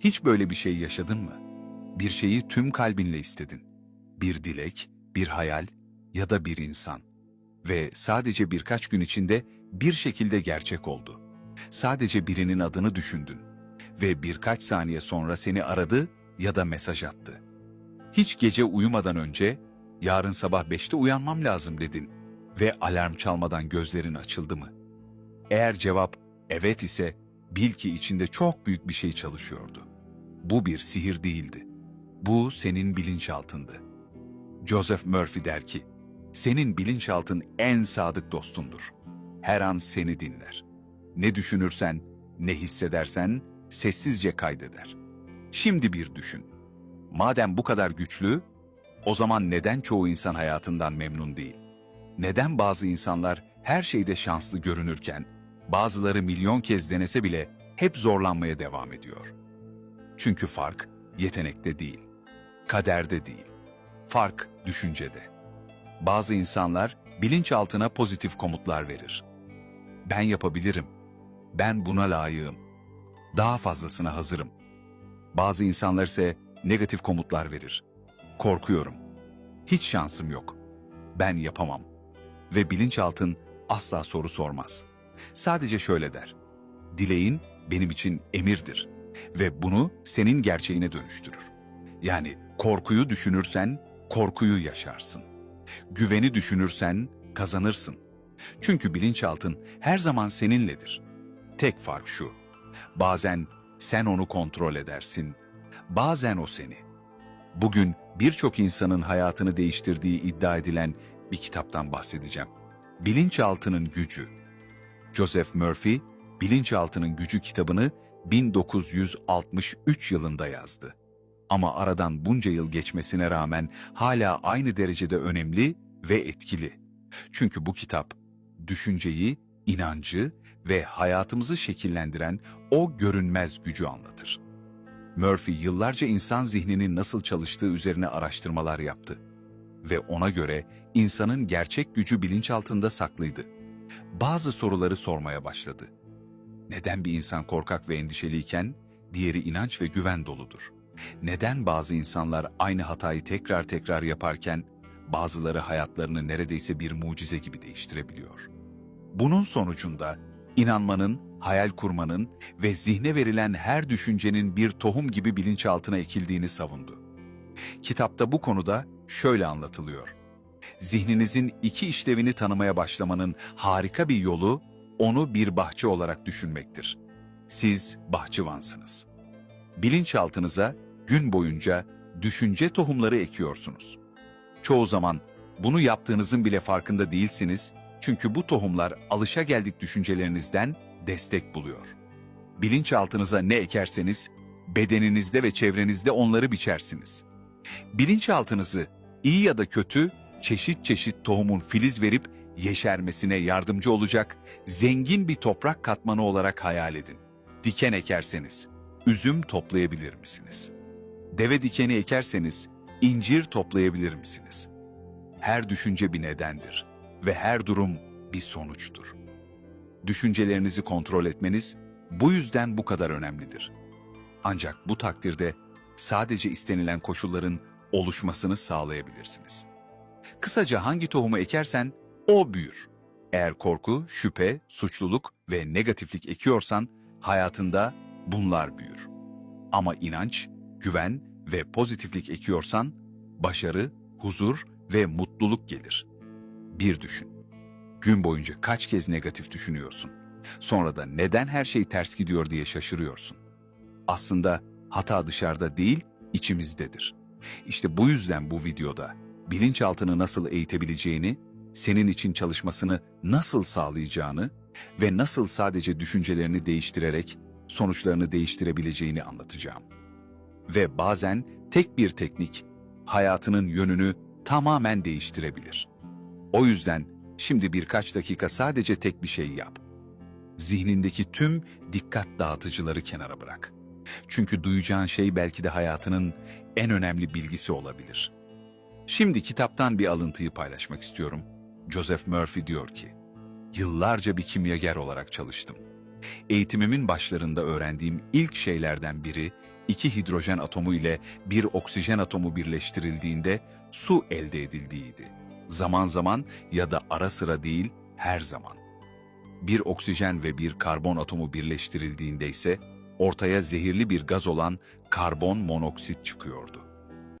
Hiç böyle bir şey yaşadın mı? Bir şeyi tüm kalbinle istedin. Bir dilek, bir hayal ya da bir insan. Ve sadece birkaç gün içinde bir şekilde gerçek oldu. Sadece birinin adını düşündün ve birkaç saniye sonra seni aradı ya da mesaj attı. Hiç gece uyumadan önce yarın sabah beşte uyanmam lazım dedin ve alarm çalmadan gözlerin açıldı mı? Eğer cevap evet ise bil ki içinde çok büyük bir şey çalışıyordu. Bu bir sihir değildi. Bu senin bilinçaltındı. Joseph Murphy der ki, senin bilinçaltın en sadık dostundur. Her an seni dinler. Ne düşünürsen, ne hissedersen sessizce kaydeder. Şimdi bir düşün. Madem bu kadar güçlü, o zaman neden çoğu insan hayatından memnun değil? Neden bazı insanlar her şeyde şanslı görünürken, bazıları milyon kez denese bile hep zorlanmaya devam ediyor? Çünkü fark yetenekte değil, kaderde değil. Fark düşüncede. Bazı insanlar bilinçaltına pozitif komutlar verir. Ben yapabilirim. Ben buna layığım. Daha fazlasına hazırım. Bazı insanlar ise negatif komutlar verir. Korkuyorum. Hiç şansım yok. Ben yapamam. Ve bilinçaltın asla soru sormaz. Sadece şöyle der. Dileğin benim için emirdir ve bunu senin gerçeğine dönüştürür. Yani korkuyu düşünürsen korkuyu yaşarsın. Güveni düşünürsen kazanırsın. Çünkü bilinçaltın her zaman seninledir. Tek fark şu. Bazen sen onu kontrol edersin, bazen o seni. Bugün birçok insanın hayatını değiştirdiği iddia edilen bir kitaptan bahsedeceğim. Bilinçaltının Gücü. Joseph Murphy, Bilinçaltının Gücü kitabını 1963 yılında yazdı. Ama aradan bunca yıl geçmesine rağmen hala aynı derecede önemli ve etkili. Çünkü bu kitap düşünceyi, inancı ve hayatımızı şekillendiren o görünmez gücü anlatır. Murphy yıllarca insan zihninin nasıl çalıştığı üzerine araştırmalar yaptı ve ona göre insanın gerçek gücü bilinçaltında saklıydı. Bazı soruları sormaya başladı. Neden bir insan korkak ve endişeliyken diğeri inanç ve güven doludur? Neden bazı insanlar aynı hatayı tekrar tekrar yaparken bazıları hayatlarını neredeyse bir mucize gibi değiştirebiliyor? Bunun sonucunda inanmanın, hayal kurmanın ve zihne verilen her düşüncenin bir tohum gibi bilinçaltına ekildiğini savundu. Kitapta bu konuda şöyle anlatılıyor. Zihninizin iki işlevini tanımaya başlamanın harika bir yolu onu bir bahçe olarak düşünmektir. Siz bahçıvansınız. Bilinçaltınıza gün boyunca düşünce tohumları ekiyorsunuz. Çoğu zaman bunu yaptığınızın bile farkında değilsiniz çünkü bu tohumlar alışa geldik düşüncelerinizden destek buluyor. Bilinçaltınıza ne ekerseniz bedeninizde ve çevrenizde onları biçersiniz. Bilinçaltınızı iyi ya da kötü çeşit çeşit tohumun filiz verip yeşermesine yardımcı olacak zengin bir toprak katmanı olarak hayal edin. Diken ekerseniz üzüm toplayabilir misiniz? Deve dikeni ekerseniz incir toplayabilir misiniz? Her düşünce bir nedendir ve her durum bir sonuçtur. Düşüncelerinizi kontrol etmeniz bu yüzden bu kadar önemlidir. Ancak bu takdirde sadece istenilen koşulların oluşmasını sağlayabilirsiniz. Kısaca hangi tohumu ekersen o büyür. Eğer korku, şüphe, suçluluk ve negatiflik ekiyorsan hayatında bunlar büyür. Ama inanç, güven ve pozitiflik ekiyorsan başarı, huzur ve mutluluk gelir. Bir düşün. Gün boyunca kaç kez negatif düşünüyorsun? Sonra da neden her şey ters gidiyor diye şaşırıyorsun. Aslında hata dışarıda değil, içimizdedir. İşte bu yüzden bu videoda bilinçaltını nasıl eğitebileceğini, senin için çalışmasını nasıl sağlayacağını ve nasıl sadece düşüncelerini değiştirerek sonuçlarını değiştirebileceğini anlatacağım. Ve bazen tek bir teknik hayatının yönünü tamamen değiştirebilir. O yüzden şimdi birkaç dakika sadece tek bir şey yap. Zihnindeki tüm dikkat dağıtıcıları kenara bırak. Çünkü duyacağın şey belki de hayatının en önemli bilgisi olabilir. Şimdi kitaptan bir alıntıyı paylaşmak istiyorum. Joseph Murphy diyor ki, Yıllarca bir kimyager olarak çalıştım. Eğitimimin başlarında öğrendiğim ilk şeylerden biri iki hidrojen atomu ile bir oksijen atomu birleştirildiğinde su elde edildiğiydi. Zaman zaman ya da ara sıra değil, her zaman. Bir oksijen ve bir karbon atomu birleştirildiğinde ise ortaya zehirli bir gaz olan karbon monoksit çıkıyordu.